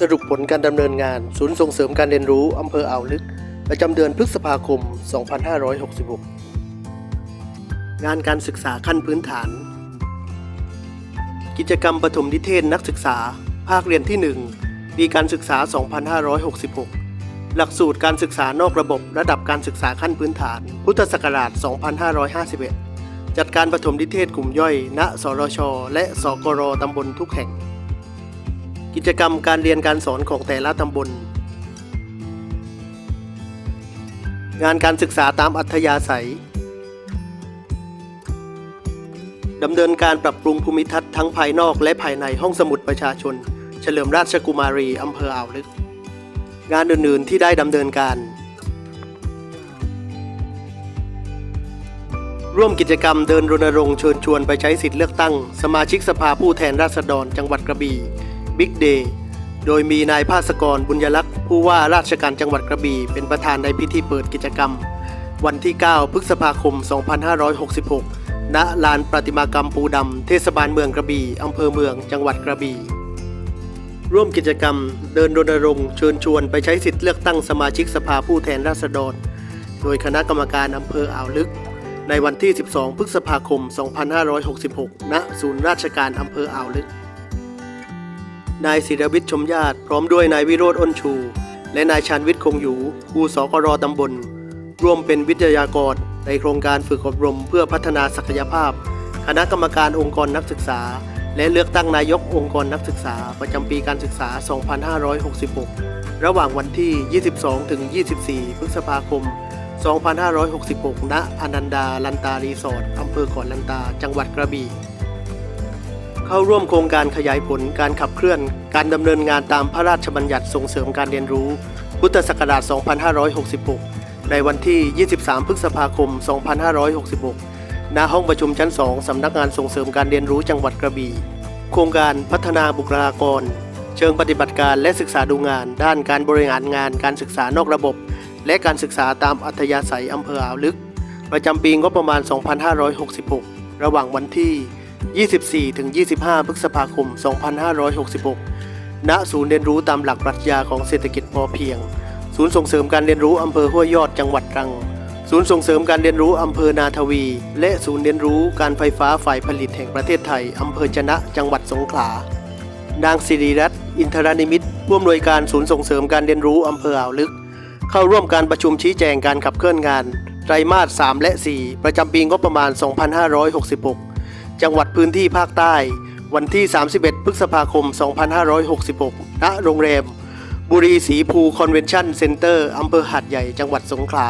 สรุปผลการดำเนินงาน ศูนย์ส่งเสริมการเรียนรู้อำเภออ่าวลึก ประจำเดือนพฤษภาคม 2566 งานการศึกษาขั้นพื้นฐาน กิจกรรมปฐมนิเทศนักศึกษา ภาคเรียนที่ 1 ปีการศึกษา 2566 หลักสูตรการศึกษานอกระบบระดับการศึกษาขั้นพื้นฐาน พุทธศักราช 2551 จัดการปฐมนิเทศกลุ่มย่อย ณ สรช และสกรตำบลทุกแห่ง กิจกรรมการเรียนการสอนของแต่ละตำบล งานการศึกษาตามอัธยาศัยดำเนินการปรับปรุงภูมิทัศน์ทั้งภายนอกและภายในห้องสมุดประชาชน เฉลิมราชกุมารีอำเภออ่าวลึก งานอื่นๆที่ได้ดำเนินการ ร่วมกิจกรรมเดินรณรงค์เชิญชวนไปใช้สิทธิ์เลือกตั้ง สมาชิกสภาผู้แทนราษฎรจังหวัดกระบี่ บิ๊กเดย์โดยมีนายภาสกรบุญยลักษ์ผู้ว่าราชการจังหวัดกระบี่เป็นประธานในพิธีเปิดกิจกรรม วันที่ 9 พฤษภาคม 2566 ณ ลานประติมากรรมปูดำ เทศบาลเมืองกระบี่อำเภอเมืองจังหวัดกระบี่ร่วมกิจกรรม เดินรณรงค์เชิญชวนไปใช้สิทธิ์เลือกตั้งสมาชิกสภาผู้แทนราษฎร โดยคณะกรรมการอำเภออ่าวลึก ในวันที่ 12 พฤษภาคม 2566 ณ ศูนย์ราชการอำเภออ่าวลึก นายศิรวิทย์ชมญาติพร้อมด้วยนายวิโรธอ้นชู และนายชานวิทย์คงอยู่ครูสกรตำบล ร่วมเป็นวิทยากรในโครงการฝึกอบรมเพื่อพัฒนาศักยภาพ คณะกรรมการองค์กรนักศึกษา และเลือกตั้งนายกองค์กรนักศึกษา ประจำปีการศึกษา 2566 ระหว่างวันที่ 22 ถึง 24 พฤษภาคม 2566 ณ อนันดา ลันตา รีสอร์ทอำเภอเกาะลันตา จังหวัดกระบี่ เข้าร่วมโครงการขยายผลการขับเคลื่อน การดำเนินงานตามพระราชบัญญัติส่งเสริมการเรียนรู้ พุทธศักราช 2566 ในวันที่ 23 พฤษภาคม 2566 ณ ห้องประชุมชั้น 2 สำนักงานส่งเสริมการเรียนรู้จังหวัดกระบี่ โครงการพัฒนาบุคลากร เชิงปฏิบัติการและศึกษาดูงาน ด้านการบริหารงานการศึกษานอกระบบ และการศึกษาตามอัธยาศัยอำเภออ่าวลึก ประจำปีงบประมาณ 2566 ระหว่างวันที่ 24ถึง25 พฤษภาคม 2566 ณ ศูนย์เรียนรู้ตามหลักปรัชญาของเศรษฐกิจพอเพียง ศูนย์ส่งเสริมการเรียนรู้อำเภอห้วยยอดจังหวัดตรัง ศูนย์ส่งเสริมการเรียนรู้อำเภอนาทวี และศูนย์เรียนรู้การไฟฟ้าฝ่ายผลิตแห่งประเทศไทยอำเภอจนะจังหวัดสงขลา นางสิริรัตน์อินทรนิมิตรผู้อำนวยการศูนย์ส่งเสริมการเรียนรู้อำเภออ่าวลึก เข้าร่วมการประชุมชี้แจงการขับเคลื่อนงานไตรมาส 3 และ 4 ประจำปีงบประมาณ 2566 จังหวัดพื้นที่ภาคใต้ วันที่ 31 พฤษภาคม 2566 ณ โรงแรม บุรีสีภูคอนเวนชั่นเซ็นเตอร์อำเภอหาดใหญ่ จังหวัดสงขลา